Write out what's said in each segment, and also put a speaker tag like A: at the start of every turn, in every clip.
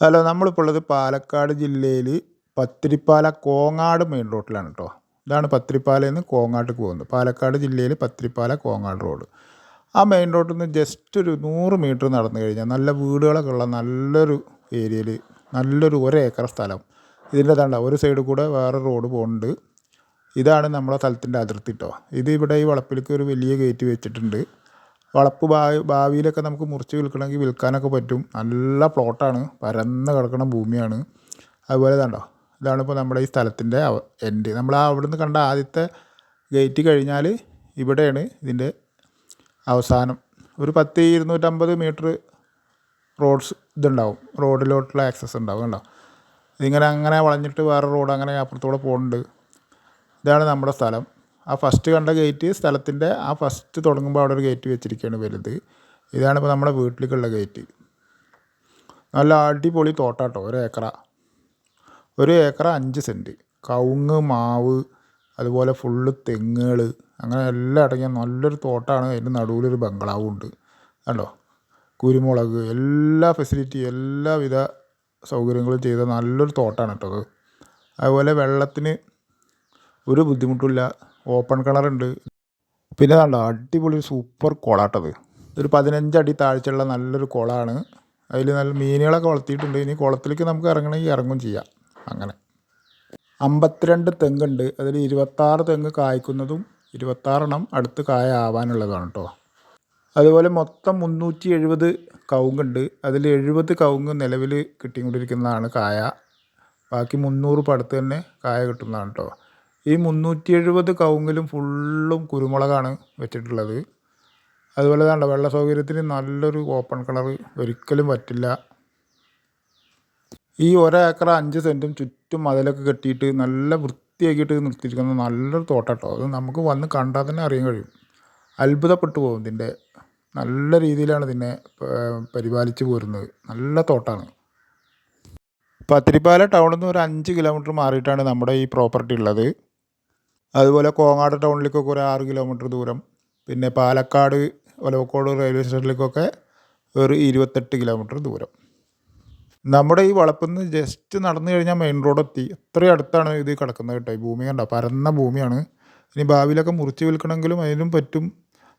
A: Hello നമ്മളിപ്പോൾ ഉള്ളത് പാലക്കാട് ജില്ലയിൽ പത്തിരിപ്പാല കോങ്ങാട് മെയിൻ റോഡിലാണ് കേട്ടോ ഇതാണ് പത്തിരിപ്പാലയിൽ നിന്ന് കോങ്ങാട്ടേക്ക് പോകുന്നത്. പാലക്കാട് ജില്ലയിൽ പത്തിരിപ്പാല കോങ്ങാട് റോഡ് ആ മെയിൻ റോഡിൽ നിന്ന് ജസ്റ്റ് ഒരു നൂറ് മീറ്റർ നടന്നു കഴിഞ്ഞാൽ നല്ല വീടുകളൊക്കെ ഉള്ള നല്ലൊരു ഏരിയയിൽ നല്ലൊരു ഒരേക്കർ സ്ഥലം. ഇതിന്റെ തണ്ട ഒരു സൈഡിൽ കൂടെ വേറെ റോഡ് പോകുന്നുണ്ട് ഇതാണ് നമ്മളെ സ്ഥലത്തിന്റെ അതിർത്തി കേട്ടോ ഇത് ഇവിടെ ഈ വളപ്പിലേക്ക് ഒരു വലിയ ഗേറ്റ് വെച്ചിട്ടുണ്ട്. വളപ്പ് ഭാവി ഭാവിയിലൊക്കെ നമുക്ക് മുറിച്ച് വിൽക്കണമെങ്കിൽ വിൽക്കാനൊക്കെ പറ്റും. നല്ല പ്ലോട്ടാണ് പരന്ന് കിടക്കുന്ന ഭൂമിയാണ്. അതുപോലെ ഇതാണ്ടോ ഇതാണ് ഇപ്പോൾ നമ്മുടെ ഈ സ്ഥലത്തിന്റെ എൻഡ് നമ്മൾ ആ അവിടുന്ന് കണ്ട ആദ്യത്തെ ഗേറ്റ് കഴിഞ്ഞാൽ ഇവിടെയാണ് ഇതിന്റെ അവസാനം. ഒരു പത്ത് ഇരുന്നൂറ്റമ്പത് മീറ്റർ റോഡ്സ് ഇതുണ്ടാവും. റോഡിലോട്ടുള്ള ആക്സസ് ഉണ്ടാവും. കണ്ടോ? ഇതിങ്ങനെ അങ്ങനെ വളഞ്ഞിട്ട് വേറെ റോഡ് അങ്ങനെ അപ്പുറത്തൂടെ പോകുന്നുണ്ട്. ഇതാണ് നമ്മുടെ സ്ഥലം. ആ ഫസ്റ്റ് കണ്ട ഗേറ്റ് സ്ഥലത്തിന്റെ ആ ഫസ്റ്റ് തുടങ്ങുമ്പോൾ അവിടെ ഒരു ഗേറ്റ് വെച്ചിരിക്കുകയാണ് വലുത്. ഇതാണ് ഇപ്പോൾ നമ്മുടെ വീട്ടിലേക്കുള്ള ഗേറ്റ് നല്ല അടിപൊളി തോട്ടാട്ടോ ഒരു ഏക്കറ. ഒരു ഏക്കറ അഞ്ച് സെന്റ് കവുങ്ങ് മാവ് അതുപോലെ ഫുള്ള് തെങ്ങുകൾ അങ്ങനെ എല്ലാം അടങ്ങിയ നല്ലൊരു തോട്ടമാണ് അതിന്റെ നടുവിലൊരു ബംഗ്ലാവും ഉണ്ട്. കണ്ടോ? കുരുമുളക് എല്ലാ ഫെസിലിറ്റി എല്ലാവിധ സൗകര്യങ്ങളും ചെയ്ത നല്ലൊരു തോട്ടമാണ് കേട്ടോ അത്. അതുപോലെ വെള്ളത്തിന് ഒരു ബുദ്ധിമുട്ടില്ല ഓപ്പൺ കിണറുണ്ട് പിന്നെ കണ്ടോ അടിപൊളി സൂപ്പർ കുളാട്ടത് ഒരു പതിനഞ്ചടി താഴ്ചയുള്ള നല്ലൊരു കുളമാണ് അതിൽ നല്ല മീനുകളൊക്കെ വളർത്തിയിട്ടുണ്ട്. ഇനി കുളത്തിലേക്ക് നമുക്ക് ഇറങ്ങണമെങ്കിൽ ഇറങ്ങും ചെയ്യാം. അങ്ങനെ. അമ്പത്തിരണ്ട് തെങ്ങുണ്ട് അതിൽ ഇരുപത്താറ് തെങ്ങ് കായ്ക്കുന്നതും ഇരുപത്താറെണ്ണം അടുത്ത് കായ ആവാനുള്ളതാണ് കേട്ടോ അതുപോലെ മൊത്തം മുന്നൂറ്റി എഴുപത് കവുങ്ങുണ്ട് അതിൽ എഴുപത് കവുങ്ങ് നിലവിൽ കിട്ടിക്കൊണ്ടിരിക്കുന്നതാണ് കായ. ബാക്കി മുന്നൂറ് പടുത്ത് തന്നെ കായ കിട്ടുന്നതാണ് കേട്ടോ ഈ മുന്നൂറ്റി എഴുപത് കവുങ്ങിലും ഫുള്ളും കുരുമുളകാണ് വെച്ചിട്ടുള്ളത്. അതുപോലെ തന്നെ വെള്ള സൗകര്യത്തിന് നല്ലൊരു ഓപ്പൺ കളർ ഒരിക്കലും പറ്റില്ല. ഈ ഒരേക്കർ അഞ്ച് സെന്റും ചുറ്റും മതിലൊക്കെ കെട്ടിയിട്ട് നല്ല വൃത്തിയാക്കിയിട്ട് നിർത്തിയിരിക്കുന്ന നല്ലൊരു തോട്ടാട്ടോ അത് നമുക്ക് വന്ന് കണ്ടാൽ തന്നെ അറിയാൻ കഴിയും. അത്ഭുതപ്പെട്ടു പോകും ഇതിന്റെ. നല്ല രീതിയിലാണ് ഇതിനെ പരിപാലിച്ച് പോരുന്നത്. നല്ല തോട്ടാണ്. പത്തിരിപ്പാല ടൗണിൽ നിന്ന് ഒരു അഞ്ച് കിലോമീറ്റർ മാറിയിട്ടാണ് നമ്മുടെ ഈ പ്രോപ്പർട്ടി ഉള്ളത്. അതുപോലെ കോങ്ങാട് ടൗണിലേക്കൊക്കെ ഒരു ആറ് കിലോമീറ്റർ ദൂരം. പിന്നെ പാലക്കാട് ഒലവക്കോട് റെയിൽവേ സ്റ്റേഷനിലേക്കൊക്കെ ഒരു ഇരുപത്തെട്ട് കിലോമീറ്റർ ദൂരം. നമ്മുടെ ഈ വളപ്പെന്ന് ജസ്റ്റ് നടന്നു കഴിഞ്ഞാൽ മെയിൻ റോഡ് എത്തി. എത്ര അടുത്താണ് ഇത് കിടക്കുന്നത് കേട്ടോ. ഈ ഭൂമി കണ്ടോ? പരന്ന ഭൂമിയാണ്. ഇനി ഭാവിയിലൊക്കെ മുറിച്ച് വിൽക്കണമെങ്കിലും അതിനും പറ്റും.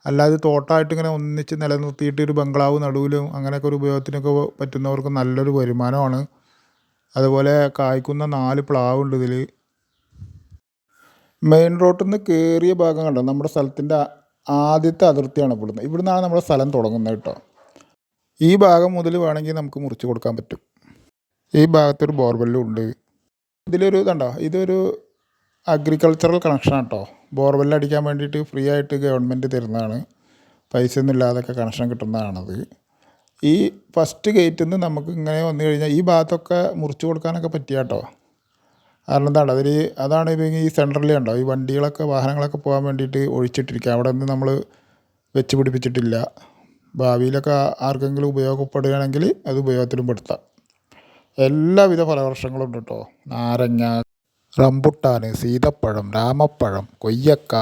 A: അല്ലാതെ തോട്ടമായിട്ട് ഇങ്ങനെ ഒന്നിച്ച് നിലനിർത്തിയിട്ട് ഒരു ബംഗ്ലാവ് നടുവിലും അങ്ങനെയൊക്കെ ഒരു ഉപയോഗത്തിനൊക്കെ പറ്റുന്നവർക്ക് നല്ലൊരു വരുമാനമാണ്. അതുപോലെ കായ്ക്കുന്ന നാല് പ്ലാവുണ്ട് ഇതിൽ മെയിൻ റോട്ടിൽ നിന്ന് കയറിയ ഭാഗം കണ്ടോ? നമ്മുടെ സ്ഥലത്തിന്റെ ആദ്യത്തെ അതിർത്തിയാണ് ഇവിടുന്ന്. ഇവിടുന്നാണ് നമ്മുടെ സ്ഥലം തുടങ്ങുന്നത് കേട്ടോ. ഈ ഭാഗം മുതൽ വേണമെങ്കിൽ നമുക്ക് മുറിച്ച് കൊടുക്കാൻ പറ്റും. ഈ ഭാഗത്തൊരു ബോർവെല്ലും ഉണ്ട്. ഇതിലൊരു ഇതുണ്ടോ? ഇതൊരു അഗ്രികൾച്ചറൽ കണക്ഷനാണ് കേട്ടോ ബോർവെൽ അടിക്കാൻ വേണ്ടിയിട്ട് ഫ്രീ ആയിട്ട് ഗവൺമെന്റ് തരുന്നതാണ്. പൈസ ഒന്നും ഇല്ലാതൊക്കെ കണക്ഷൻ കിട്ടുന്നതാണത്. ഈ ഫസ്റ്റ് ഗേറ്റിൽ നിന്ന് നമുക്ക് ഇങ്ങനെ വന്നു കഴിഞ്ഞാൽ ഈ ഭാഗത്തൊക്കെ മുറിച്ച് കൊടുക്കാനൊക്കെ പറ്റിയ കേട്ടോ. കാരണം എന്താണ്? അവർ അതാണ് ഇത് ഈ സെന്ററിലേ ഉണ്ടോ ഈ വണ്ടികളൊക്കെ വാഹനങ്ങളൊക്കെ പോകാൻ വേണ്ടിയിട്ട് ഒഴിച്ചിട്ടിരിക്കുക. അവിടെ നിന്ന് നമ്മൾ വെച്ച് പിടിപ്പിച്ചിട്ടില്ല. ഭാവിയിലൊക്കെ ആർക്കെങ്കിലും ഉപയോഗപ്പെടുകയാണെങ്കിൽ അത് ഉപയോഗത്തിലും പെടുത്താം. എല്ലാവിധ ഫലവർഷങ്ങളും ഉണ്ട് കേട്ടോ. നാരങ്ങ റംബുട്ടാൻ സീതപ്പഴം രാമപ്പഴം കൊയ്യക്ക.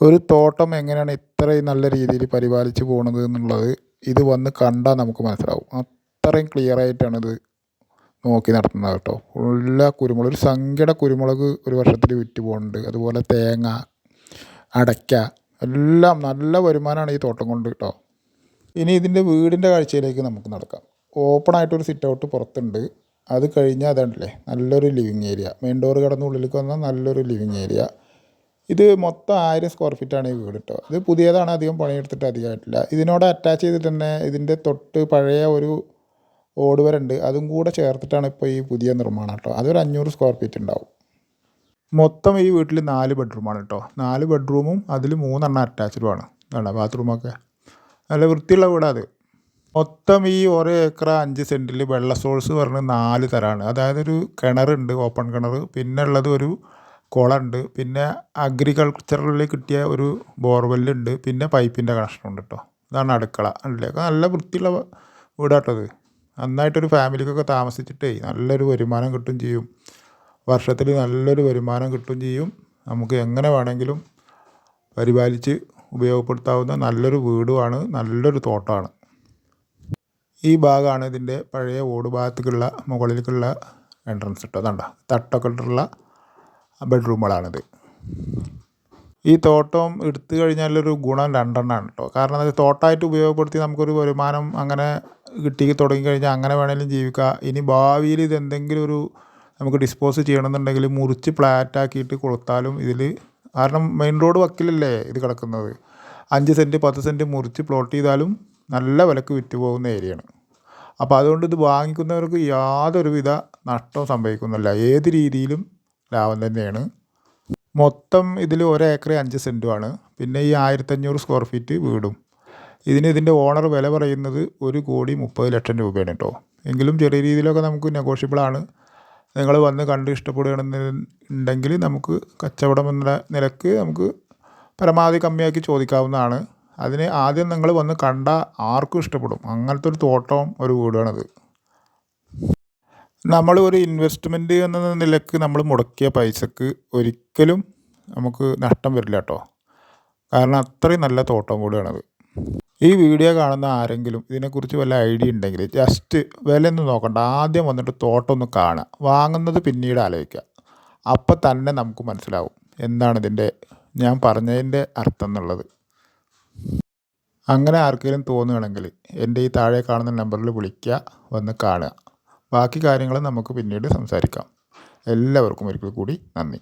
A: ഒരു തോട്ടം എങ്ങനെയാണ് ഇത്രയും നല്ല രീതിയിൽ പരിപാലിച്ച് പോകുന്നത് എന്നുള്ളത് ഇത് വന്ന് കണ്ടാൽ നമുക്ക് മനസ്സിലാവും. അത്രയും ക്ലിയർ ആയിട്ടാണിത് നോക്കി നടത്തുന്നത് കേട്ടോ. എല്ലാ കുരുമുളക് ഒരു സംഖ്യയുടെ കുരുമുളക് ഒരു വർഷത്തിൽ വിറ്റ് പോകുന്നുണ്ട്. അതുപോലെ തേങ്ങ അടയ്ക്ക എല്ലാം നല്ല വരുമാനമാണ് ഈ തോട്ടം കൊണ്ട് കേട്ടോ. ഇനി ഇതിന്റെ വീടിന്റെ കാഴ്ചയിലേക്ക് നമുക്ക് നടക്കാം. ഓപ്പൺ ആയിട്ടൊരു സിറ്റ് ഔട്ട് പുറത്തുണ്ട്. അത് കഴിഞ്ഞാൽ അതാണല്ലേ നല്ലൊരു ലിവിങ് ഏരിയ മെയിൻ ഡോർ കടന്ന് ഉള്ളിലേക്ക് വന്നാൽ നല്ലൊരു ലിവിങ് ഏരിയ ഇത് മൊത്തം ആയിരം സ്ക്വയർ ഫീറ്റാണ് ഈ വീട് കേട്ടോ. ഇത് പുതിയതാണ് അധികം പണിയെടുത്തിട്ട് അധികമായിട്ടില്ല. ഇതിനോട് അറ്റാച്ച് ചെയ്തിട്ട് തന്നെ ഇതിന്റെ തൊട്ട് പഴയ ഒരു ഓട് വരണ്ട് അതും കൂടെ ചേർത്തിട്ടാണ് ഇപ്പോൾ ഈ പുതിയ നിർമ്മാണം കേട്ടോ. അതൊരു അഞ്ഞൂറ് സ്ക്വയർ ഫീറ്റ് ഉണ്ടാവും. മൊത്തം ഈ വീട്ടിൽ നാല് ബെഡ്റൂമാണ് കേട്ടോ. നാല് ബെഡ്റൂമും അതിൽ മൂന്നെണ്ണം അറ്റാച്ച്ഡുമാണ് വേണ്ട ബാത്റൂമൊക്കെ നല്ല വൃത്തിയുള്ള വീടാണ് അത്. മൊത്തം ഈ ഒരേ ഏക്കർ അഞ്ച് സെന്റിൽ വെള്ള സോഴ്സ് പറഞ്ഞ് നാല് തരമാണ് അതായത് ഒരു കിണറുണ്ട് ഓപ്പൺ കിണർ പിന്നെ ഉള്ളത് ഒരു കുളമുണ്ട് പിന്നെ അഗ്രികൾച്ചറിൽ കിട്ടിയ ഒരു ബോർവെല്ലുണ്ട് പിന്നെ പൈപ്പിന്റെ കണക്ഷനുണ്ട് കേട്ടോ. ഇതാണ് അടുക്കള. അല്ലേ? നല്ല വൃത്തിയുള്ള വീടാട്ടത് നന്നായിട്ടൊരു ഫാമിലിക്കൊക്കെ താമസിച്ചിട്ടേ നല്ലൊരു വരുമാനം കിട്ടും ചെയ്യും. വർഷത്തിൽ നല്ലൊരു വരുമാനം കിട്ടും ചെയ്യും. നമുക്ക് എങ്ങനെ വേണമെങ്കിലും പരിപാലിച്ച് ഉപയോഗപ്പെടുത്താവുന്ന നല്ലൊരു വീടുമാണ് നല്ലൊരു തോട്ടമാണ്. ഈ ഭാഗമാണ് ഇതിന്റെ പഴയ ഓട് ഭാഗത്തേക്കുള്ള മുകളിലേക്കുള്ള എൻട്രൻസ് ഇട്ടോ അതണ്ട തട്ടൊക്കെ ഇട്ടുള്ള ബെഡ്റൂമുകളാണിത് ഈ തോട്ടം എടുത്തു കഴിഞ്ഞാലൊരു ഗുണം രണ്ടെണ്ണമാണ് കേട്ടോ. കാരണം അത് തോട്ടമായിട്ട് ഉപയോഗപ്പെടുത്തി നമുക്കൊരു വരുമാനം അങ്ങനെ കിട്ടി തുടങ്ങി കഴിഞ്ഞാൽ അങ്ങനെ വേണമെങ്കിലും ജീവിക്കുക ഇനി ഭാവിയിൽ ഇതെന്തെങ്കിലും ഒരു നമുക്ക് ഡിസ്പോസ് ചെയ്യണമെന്നുണ്ടെങ്കിൽ മുറിച്ച് ഫ്ലാറ്റാക്കിയിട്ട് കൊടുത്താലും ഇതിൽ കാരണം മെയിൻ റോഡ് വക്കിലല്ലേ ഇത് കിടക്കുന്നത്. അഞ്ച് സെന്റ് പത്ത് സെന്റ് മുറിച്ച് പ്ലോട്ട് ചെയ്താലും നല്ല വിലക്ക് വിറ്റ് പോകുന്ന ഏരിയയാണ്. അപ്പോൾ അതുകൊണ്ട് ഇത് വാങ്ങിക്കുന്നവർക്ക് യാതൊരുവിധ നഷ്ടവും സംഭവിക്കുന്നില്ല. ഏത് രീതിയിലും ലാഭം തന്നെയാണ്. മൊത്തം ഇതിൽ ഒരേക്കർ അഞ്ച് സെന്റുമാണ് പിന്നെ ഈ ആയിരത്തഞ്ഞൂറ് സ്ക്വയർ ഫീറ്റ് വീടും. ഇതിന് ഇതിന്റെ ഓണർ വില പറയുന്നത് ഒരു കോടി മുപ്പത് ലക്ഷം രൂപയാണ് കേട്ടോ. എങ്കിലും ചെറിയ രീതിയിലൊക്കെ നമുക്ക് നെഗോഷ്യബിളാണ് നിങ്ങൾ വന്ന് കണ്ട് ഇഷ്ടപ്പെടുകയാണെന്നുണ്ടെങ്കിൽ നമുക്ക് കച്ചവടം എന്ന നിലയ്ക്ക് നമുക്ക് പരമാവധി കമ്മിയാക്കി ചോദിക്കാവുന്നതാണ്. അതിന് ആദ്യം നിങ്ങൾ വന്ന് കണ്ട ആർക്കും ഇഷ്ടപ്പെടും. അങ്ങനത്തെ ഒരു തോട്ടവും ഒരു വീടാണത്. നമ്മൾ ഒരു ഇൻവെസ്റ്റ്മെന്റ് എന്ന നിലയ്ക്ക് നമ്മൾ മുടക്കിയ പൈസക്ക് ഒരിക്കലും നമുക്ക് നഷ്ടം വരില്ല കേട്ടോ. കാരണം അത്രയും നല്ല തോട്ടം കൂടിയാണത് ഈ വീഡിയോ കാണുന്ന ആരെങ്കിലും ഇതിനെക്കുറിച്ച് വല്ല ഐഡിയ ഉണ്ടെങ്കിൽ ജസ്റ്റ് വിലയൊന്നും നോക്കണ്ട. ആദ്യം വന്നിട്ട് തോട്ടം ഒന്ന് കാണുക. വാങ്ങുന്നത് പിന്നീട് ആലോചിക്കുക. അപ്പം തന്നെ നമുക്ക് മനസ്സിലാവും എന്താണ് ഇതിന്റെ ഞാൻ പറഞ്ഞതിന്റെ അർത്ഥം എന്നുള്ളത്. അങ്ങനെ ആർക്കെങ്കിലും തോന്നുകയാണെങ്കിൽ എന്റെ ഈ താഴെ കാണുന്ന നമ്പറിൽ വിളിക്കുക വന്ന് കാണുക. ബാക്കി കാര്യങ്ങൾ നമുക്ക് പിന്നീട് സംസാരിക്കാം. എല്ലാവർക്കും ഒരിക്കൽ കൂടി നന്ദി.